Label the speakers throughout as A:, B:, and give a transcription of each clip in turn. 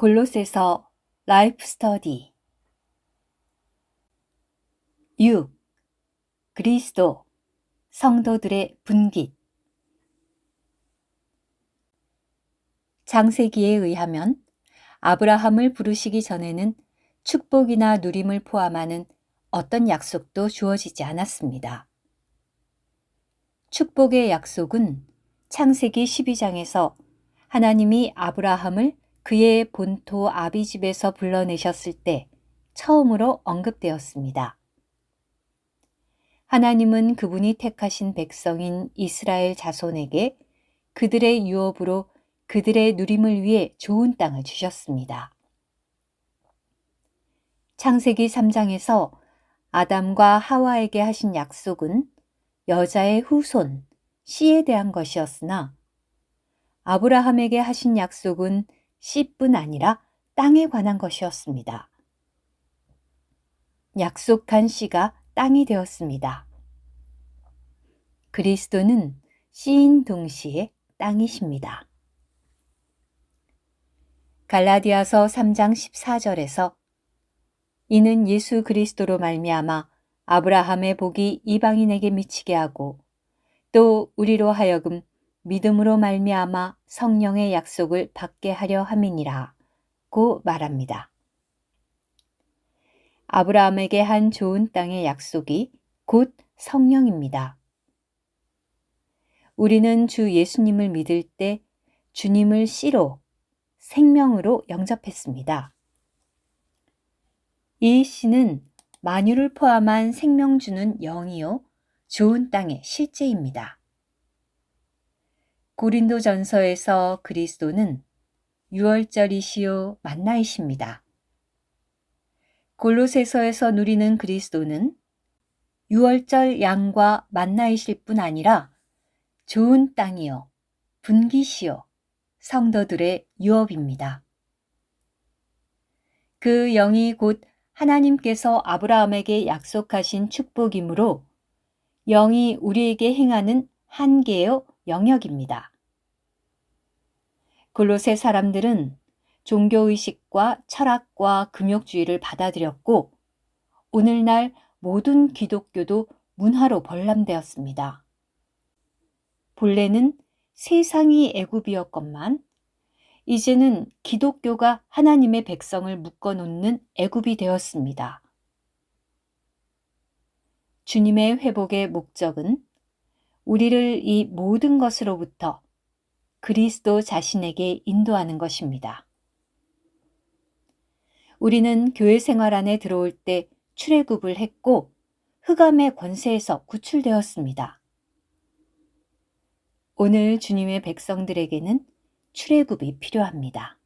A: 골로새서 라이프 스터디 6. 그리스도 성도들의 분깃 장세기에 의하면 아브라함을 부르시기 전에는 축복이나 누림을 포함하는 어떤 약속도 주어지지 않았습니다. 축복의 약속은 창세기 12장에서 하나님이 아브라함을 그의 본토 아비집에서 불러내셨을 때 처음으로 언급되었습니다. 하나님은 그분이 택하신 백성인 이스라엘 자손에게 그들의 유업으로 그들의 누림을 위해 좋은 땅을 주셨습니다. 창세기 3장에서 아담과 하와에게 하신 약속은 여자의 후손, 씨에 대한 것이었으나 아브라함에게 하신 약속은 씨뿐 아니라 땅에 관한 것이었습니다. 약속한 씨가 땅이 되었습니다. 그리스도는 씨인 동시에 땅이십니다. 갈라디아서 3장 14절에서 이는 예수 그리스도로 말미암아 아브라함의 복이 이방인에게 미치게 하고 또 우리로 하여금 믿음으로 말미암아 성령의 약속을 받게 하려 함이니라 고 말합니다. 아브라함에게 한 좋은 땅의 약속이 곧 성령입니다. 우리는 주 예수님을 믿을 때 주님을 씨로 생명으로 영접했습니다. 이 씨는 만유를 포함한 생명 주는 영이요 좋은 땅의 실제입니다. 고린도 전서에서 그리스도는 유월절이시요 만나이십니다. 골로새서에서 누리는 그리스도는 유월절 양과 만나이실 뿐 아니라 좋은 땅이요, 분기시요, 성도들의 유업입니다. 그 영이 곧 하나님께서 아브라함에게 약속하신 축복이므로 영이 우리에게 행하는 한계요 영역입니다. 골로새 사람들은 종교의식과 철학과 금욕주의를 받아들였고 오늘날 모든 기독교도 문화로 벌람되었습니다. 본래는 세상이 애굽이었건만 이제는 기독교가 하나님의 백성을 묶어 놓는 애굽이 되었습니다. 주님의 회복의 목적은 우리를 이 모든 것으로부터 그리스도 자신에게 인도하는 것입니다. 우리는 교회 생활 안에 들어올 때 출애굽을 했고 흑암의 권세에서 구출되었습니다. 오늘 주님의 백성들에게는 출애굽이 필요합니다.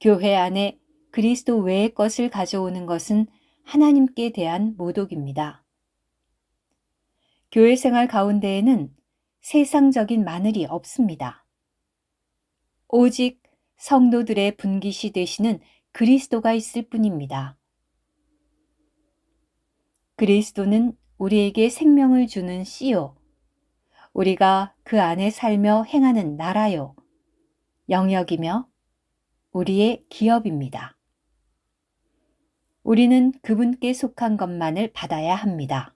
A: 교회 안에 그리스도 외의 것을 가져오는 것은 하나님께 대한 모독입니다. 교회 생활 가운데에는 세상적인 마늘이 없습니다. 오직 성도들의 분깃이 되시는 그리스도가 있을 뿐입니다. 그리스도는 우리에게 생명을 주는 씨요. 우리가 그 안에 살며 행하는 나라요. 영역이며 우리의 기업입니다. 우리는 그분께 속한 것만을 받아야 합니다.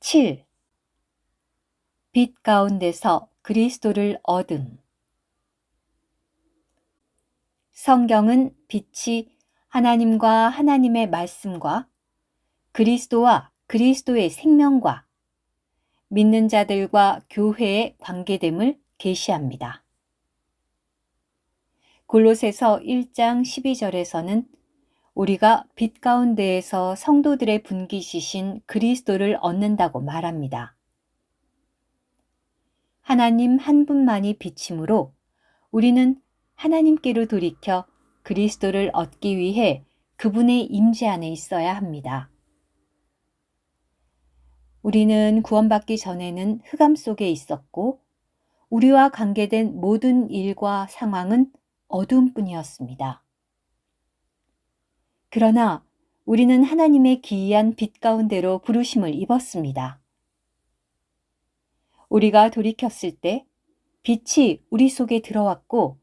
A: 7. 빛 가운데서 그리스도를 얻음. 성경은 빛이 하나님과 하나님의 말씀과 그리스도와 그리스도의 생명과 믿는 자들과 교회의 관계됨을 계시합니다. 골로새서 1장 12절에서는 우리가 빛 가운데에서 성도들의 분기시신 그리스도를 얻는다고 말합니다. 하나님 한 분만이 빛이므로 우리는 하나님께로 돌이켜 그리스도를 얻기 위해 그분의 임재 안에 있어야 합니다. 우리는 구원받기 전에는 흑암 속에 있었고 우리와 관계된 모든 일과 상황은 어두움 뿐이었습니다. 그러나 우리는 하나님의 기이한 빛 가운데로 부르심을 입었습니다. 우리가 돌이켰을 때 빛이 우리 속에 들어왔고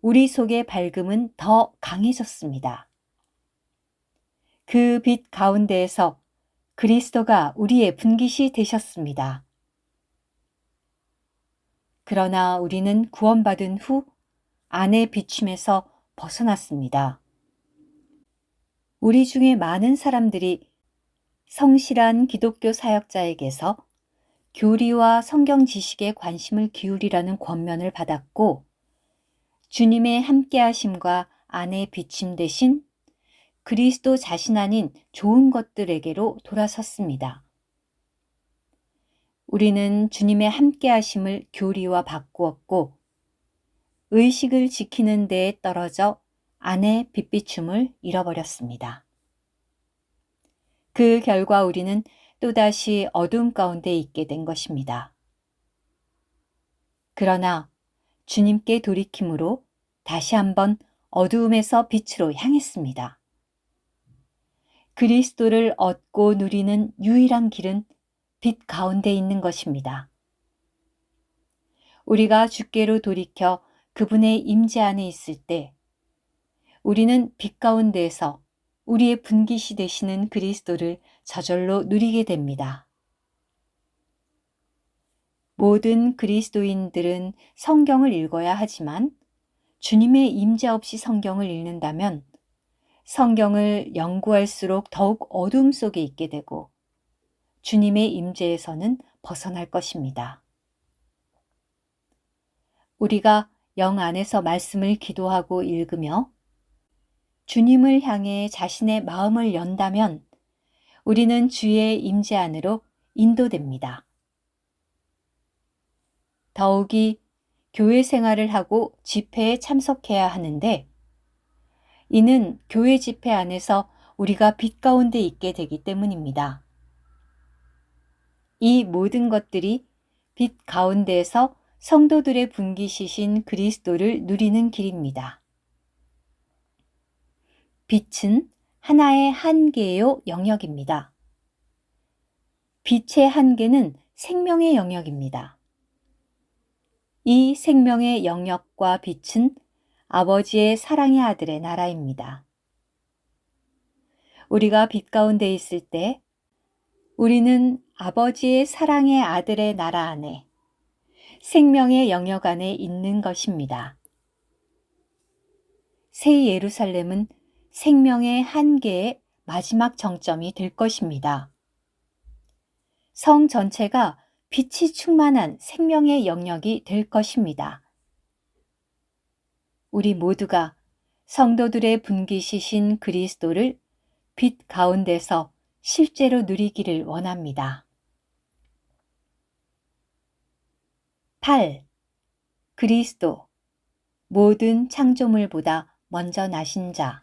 A: 우리 속의 밝음은 더 강해졌습니다. 그 빛 가운데에서 그리스도가 우리의 분깃이 되셨습니다. 그러나 우리는 구원받은 후 안의 비춤에서 벗어났습니다. 우리 중에 많은 사람들이 성실한 기독교 사역자에게서 교리와 성경 지식에 관심을 기울이라는 권면을 받았고 주님의 함께하심과 안에 비침 대신 그리스도 자신 아닌 좋은 것들에게로 돌아섰습니다. 우리는 주님의 함께하심을 교리와 바꾸었고 의식을 지키는 데에 떨어져 안의 빛비춤을 잃어버렸습니다. 그 결과 우리는 또다시 어둠 가운데 있게 된 것입니다. 그러나 주님께 돌이킴으로 다시 한번 어두움에서 빛으로 향했습니다. 그리스도를 얻고 누리는 유일한 길은 빛 가운데 있는 것입니다. 우리가 주께로 돌이켜 그분의 임재 안에 있을 때 우리는 빛 가운데에서 우리의 분깃이 되시는 그리스도를 저절로 누리게 됩니다. 모든 그리스도인들은 성경을 읽어야 하지만 주님의 임재 없이 성경을 읽는다면 성경을 연구할수록 더욱 어둠 속에 있게 되고 주님의 임재에서는 벗어날 것입니다. 우리가 영 안에서 말씀을 기도하고 읽으며 주님을 향해 자신의 마음을 연다면 우리는 주의 임재 안으로 인도됩니다. 더욱이 교회 생활을 하고 집회에 참석해야 하는데 이는 교회 집회 안에서 우리가 빛 가운데 있게 되기 때문입니다. 이 모든 것들이 빛 가운데에서 성도들의 분기시신 그리스도를 누리는 길입니다. 빛은 하나의 한계요 영역입니다. 빛의 한계는 생명의 영역입니다. 이 생명의 영역과 빛은 아버지의 사랑의 아들의 나라입니다. 우리가 빛 가운데 있을 때 우리는 아버지의 사랑의 아들의 나라 안에 생명의 영역 안에 있는 것입니다. 새 예루살렘은 생명의 한계의 마지막 정점이 될 것입니다. 성 전체가 빛이 충만한 생명의 영역이 될 것입니다. 우리 모두가 성도들의 분기시신 그리스도를 빛 가운데서 실제로 누리기를 원합니다. 8. 그리스도 모든 창조물보다 먼저 나신 자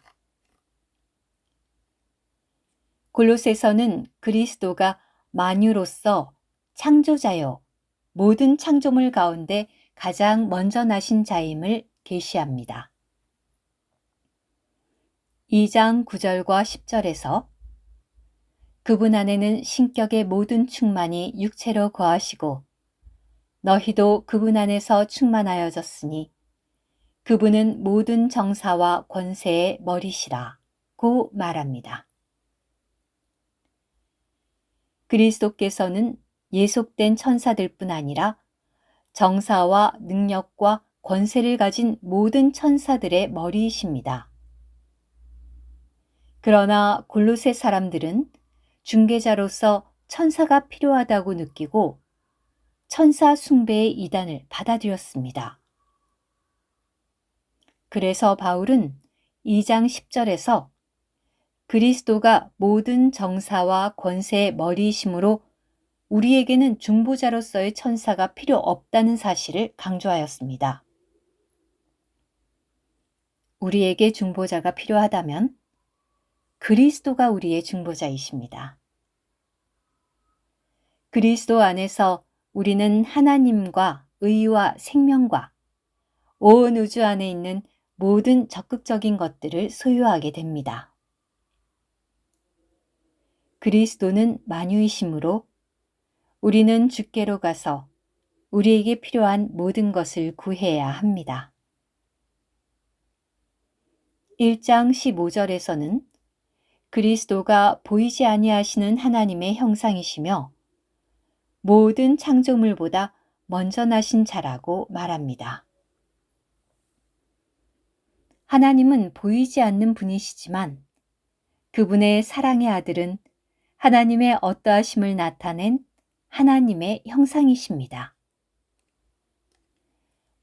A: 골로새서는 그리스도가 만유로서 창조자요 모든 창조물 가운데 가장 먼저 나신 자임을 계시합니다. 2장 9절과 10절에서 그분 안에는 신격의 모든 충만이 육체로 거하시고 너희도 그분 안에서 충만하여졌으니 그분은 모든 정사와 권세의 머리시라 고 말합니다. 그리스도께서는 예속된 천사들 뿐 아니라 정사와 능력과 권세를 가진 모든 천사들의 머리이십니다. 그러나 골로새 사람들은 중개자로서 천사가 필요하다고 느끼고 천사 숭배의 이단을 받아들였습니다. 그래서 바울은 2장 10절에서 그리스도가 모든 정사와 권세의 머리이심으로 우리에게는 중보자로서의 천사가 필요 없다는 사실을 강조하였습니다. 우리에게 중보자가 필요하다면 그리스도가 우리의 중보자이십니다. 그리스도 안에서 우리는 하나님과 의와 생명과 온 우주 안에 있는 모든 적극적인 것들을 소유하게 됩니다. 그리스도는 만유이심으로 우리는 주께로 가서 우리에게 필요한 모든 것을 구해야 합니다. 1장 15절에서는 그리스도가 보이지 아니하시는 하나님의 형상이시며 모든 창조물보다 먼저 나신 자라고 말합니다. 하나님은 보이지 않는 분이시지만 그분의 사랑의 아들은 하나님의 어떠하심을 나타낸 하나님의 형상이십니다.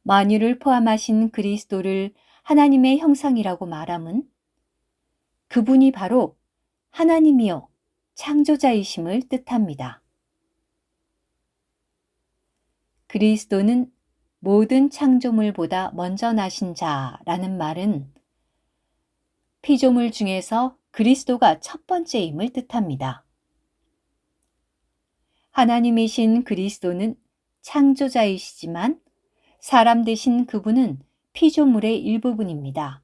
A: 만유를 포함하신 그리스도를 하나님의 형상이라고 말함은 그분이 바로 하나님이요 창조자이심을 뜻합니다. 그리스도는 모든 창조물보다 먼저 나신 자라는 말은 피조물 중에서 그리스도가 첫 번째임을 뜻합니다. 하나님이신 그리스도는 창조자이시지만 사람 되신 그분은 피조물의 일부분입니다.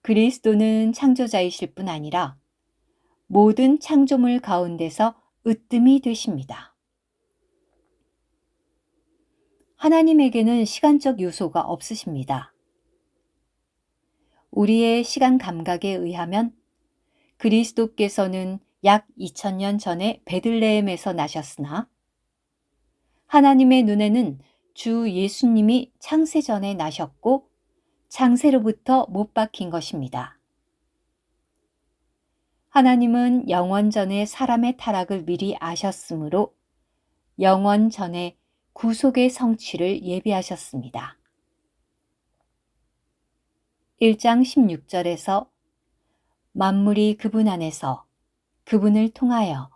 A: 그리스도는 창조자이실 뿐 아니라 모든 창조물 가운데서 으뜸이 되십니다. 하나님에게는 시간적 요소가 없으십니다. 우리의 시간 감각에 의하면 그리스도께서는 약 2000년 전에 베들레헴에서 나셨으나 하나님의 눈에는 주 예수님이 창세 전에 나셨고 창세로부터 못 박힌 것입니다. 하나님은 영원 전에 사람의 타락을 미리 아셨으므로 영원 전에 구속의 성취를 예비하셨습니다. 1장 16절에서 만물이 그분 안에서 그분을 통하여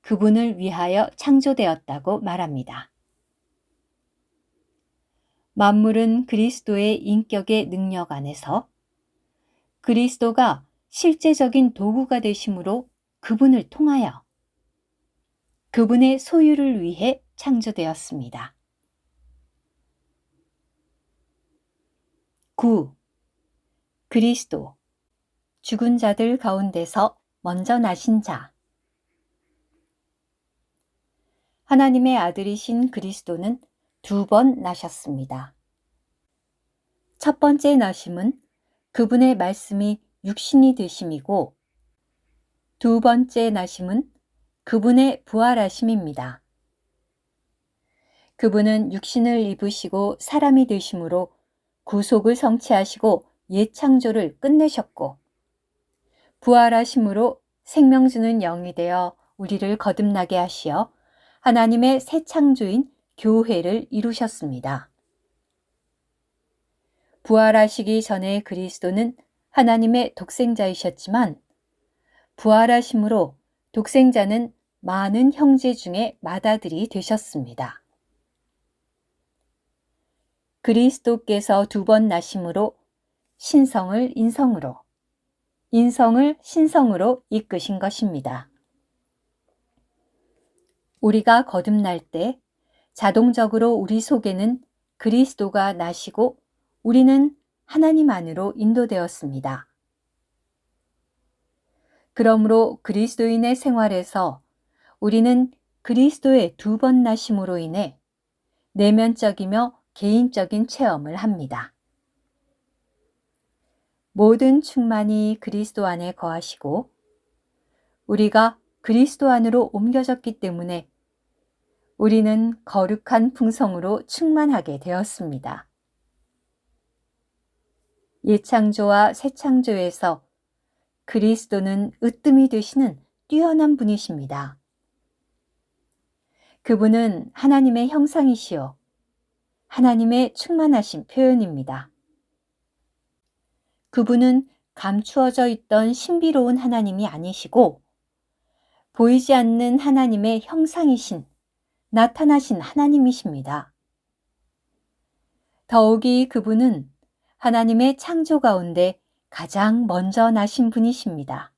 A: 그분을 위하여 창조되었다고 말합니다. 만물은 그리스도의 인격의 능력 안에서 그리스도가 실제적인 도구가 되심으로 그분을 통하여 그분의 소유를 위해 창조되었습니다. 9. 그리스도 죽은 자들 가운데서 먼저 나신 자 하나님의 아들이신 그리스도는 두 번 나셨습니다. 첫 번째 나심은 그분의 말씀이 육신이 되심이고 두 번째 나심은 그분의 부활하심입니다. 그분은 육신을 입으시고 사람이 되심으로 구속을 성취하시고 예창조를 끝내셨고 부활하심으로 생명 주는 영이 되어 우리를 거듭나게 하시어 하나님의 새 창조인 교회를 이루셨습니다. 부활하시기 전에 그리스도는 하나님의 독생자이셨지만 부활하심으로 독생자는 많은 형제 중에 맏아들이 되셨습니다. 그리스도께서 두 번 나심으로 신성을 인성으로, 인성을 신성으로 이끄신 것입니다. 우리가 거듭날 때 자동적으로 우리 속에는 그리스도가 나시고 우리는 하나님 안으로 인도되었습니다. 그러므로 그리스도인의 생활에서 우리는 그리스도의 두 번 나심으로 인해 내면적이며 개인적인 체험을 합니다. 모든 충만이 그리스도 안에 거하시고 우리가 그리스도 안으로 옮겨졌기 때문에 우리는 거룩한 풍성으로 충만하게 되었습니다. 예창조와 새창조에서 그리스도는 으뜸이 되시는 뛰어난 분이십니다. 그분은 하나님의 형상이시요. 하나님의 충만하신 표현입니다. 그분은 감추어져 있던 신비로운 하나님이 아니시고 보이지 않는 하나님의 형상이신 나타나신 하나님이십니다. 더욱이 그분은 하나님의 창조 가운데 가장 먼저 나신 분이십니다.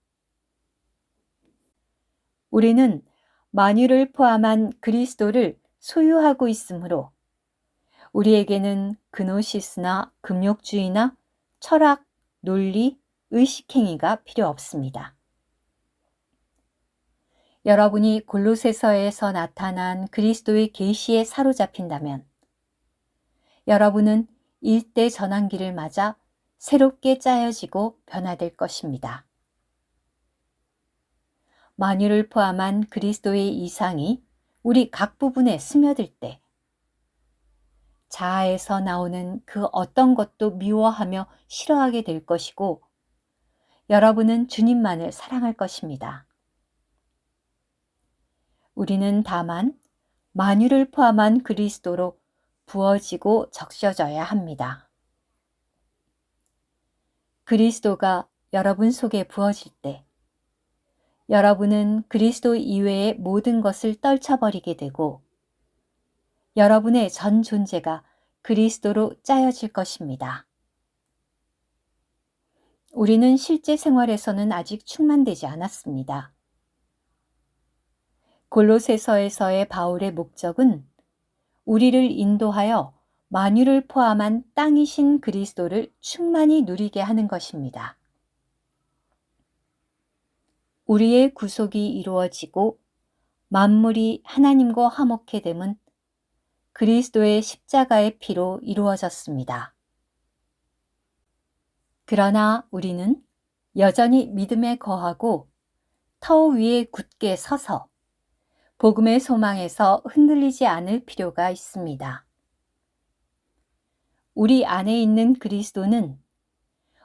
A: 우리는 만유를 포함한 그리스도를 소유하고 있으므로 우리에게는 그노시스나 금욕주의나 철학, 논리, 의식행위가 필요 없습니다. 여러분이 골로새서에서 나타난 그리스도의 계시에 사로잡힌다면 여러분은 일대 전환기를 맞아 새롭게 짜여지고 변화될 것입니다. 만유를 포함한 그리스도의 이상이 우리 각 부분에 스며들 때 자아에서 나오는 그 어떤 것도 미워하며 싫어하게 될 것이고 여러분은 주님만을 사랑할 것입니다. 우리는 다만 만유를 포함한 그리스도로 부어지고 적셔져야 합니다. 그리스도가 여러분 속에 부어질 때 여러분은 그리스도 이외의 모든 것을 떨쳐버리게 되고 여러분의 전 존재가 그리스도로 짜여질 것입니다. 우리는 실제 생활에서는 아직 충만되지 않았습니다. 골로새서에서의 바울의 목적은 우리를 인도하여 만유를 포함한 땅이신 그리스도를 충만히 누리게 하는 것입니다. 우리의 구속이 이루어지고 만물이 하나님과 화목해 됨은 그리스도의 십자가의 피로 이루어졌습니다. 그러나 우리는 여전히 믿음에 거하고 터 위에 굳게 서서 복음의 소망에서 흔들리지 않을 필요가 있습니다. 우리 안에 있는 그리스도는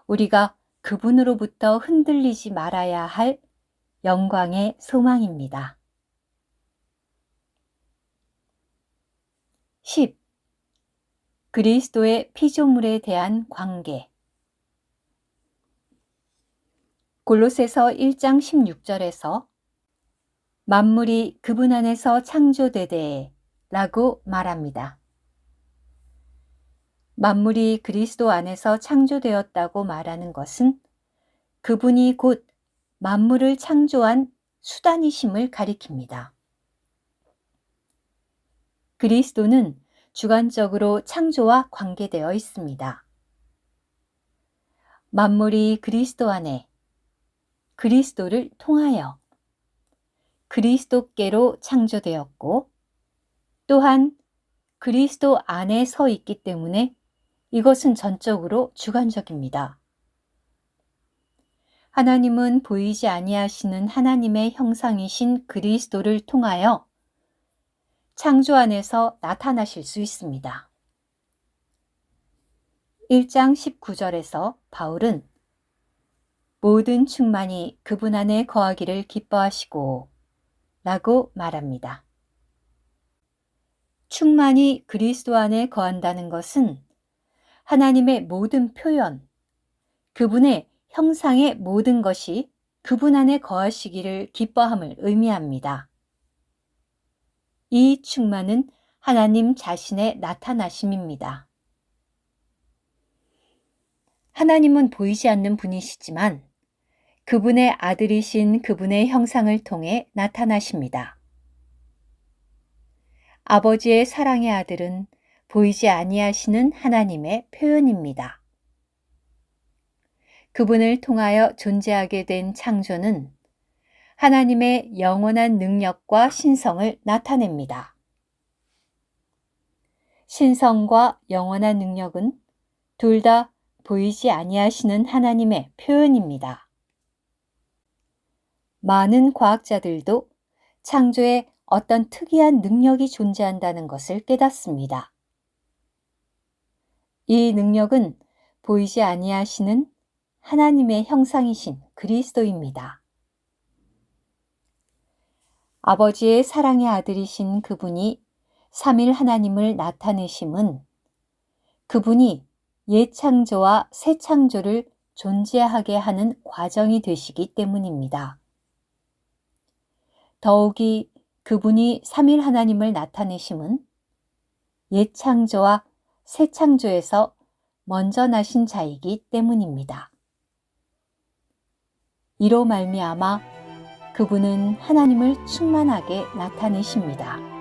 A: 우리가 그분으로부터 흔들리지 말아야 할 영광의 소망입니다. 10. 그리스도의 피조물에 대한 관계 골로새서 1장 16절에서 만물이 그분 안에서 창조되되 라고 말합니다. 만물이 그리스도 안에서 창조되었다고 말하는 것은 그분이 곧 만물을 창조한 수단이심을 가리킵니다. 그리스도는 주관적으로 창조와 관계되어 있습니다. 만물이 그리스도 안에 그리스도를 통하여 그리스도께로 창조되었고 또한 그리스도 안에 서 있기 때문에 이것은 전적으로 주관적입니다. 하나님은 보이지 아니하시는 하나님의 형상이신 그리스도를 통하여 창조 안에서 나타나실 수 있습니다. 1장 19절에서 바울은 모든 충만이 그분 안에 거하기를 기뻐하시고 라고 말합니다. 충만이 그리스도 안에 거한다는 것은 하나님의 모든 표현, 그분의 형상의 모든 것이 그분 안에 거하시기를 기뻐함을 의미합니다. 이 충만은 하나님 자신의 나타나심입니다. 하나님은 보이지 않는 분이시지만 그분의 아들이신 그분의 형상을 통해 나타나십니다. 아버지의 사랑의 아들은 보이지 아니하시는 하나님의 표현입니다. 그분을 통하여 존재하게 된 창조는 하나님의 영원한 능력과 신성을 나타냅니다. 신성과 영원한 능력은 둘 다 보이지 아니하시는 하나님의 표현입니다. 많은 과학자들도 창조에 어떤 특이한 능력이 존재한다는 것을 깨닫습니다. 이 능력은 보이지 아니하시는 하나님의 형상이신 그리스도입니다. 아버지의 사랑의 아들이신 그분이 삼일 하나님을 나타내심은 그분이 옛 창조와 새 창조를 존재하게 하는 과정이 되시기 때문입니다. 더욱이 그분이 삼일 하나님을 나타내심은 옛 창조와 새 창조에서 먼저 나신 자이기 때문입니다. 이로 말미암아 그분은 하나님을 충만하게 나타내십니다.